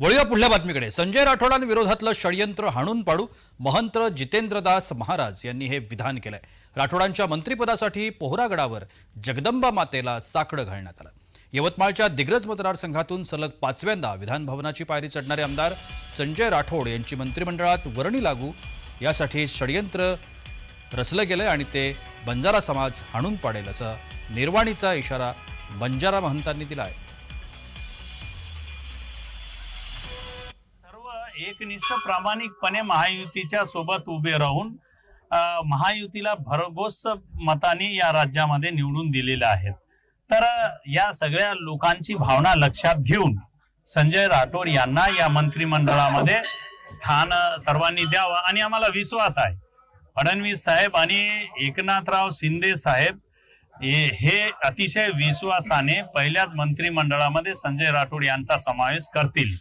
वळूया पुढल्या बातमीकडे. संजय राठोडांविरोधातलं षडयंत्र हाणून पाडू महंत जितेंद्रदास महाराज यांनी हे विधान केलंय. राठोडांच्या मंत्रिपदासाठी पोहरागडावर जगदंबा मातेला साकडं घालण्यात आलं. यवतमाळच्या दिग्रज मतदारसंघातून सलग पाचव्यांदा विधानभवनाची पायरी चढणारे आमदार संजय राठोड यांची मंत्रिमंडळात वर्णी लागू. यासाठी षडयंत्र रचलं गेलंय आणि ते बंजारा समाज हाणून पाडेल असा निर्वाणीचा इशारा बंजारा महंतांनी दिला आहे एकनिष्ठ प्रामाणिकपणे महायुतीच्या सोबत उभे राहून महायुतीला भरघोस मताने या राज्यामध्ये निवडून दिलेले आहेत. तर या सगळ्या लोकांची भावना लक्षात घेऊन संजय राठोड यांना या मंत्रिमंडळामध्ये स्थान सर्वांनी द्यावं आणि आम्हाला विश्वास आहे. फडणवीस साहेब आणि एकनाथराव शिंदे साहेब हे हे अतिशय विश्वासाने पहिल्याच मंत्रिमंडळामध्ये संजय राठोड यांचा समावेश करतील.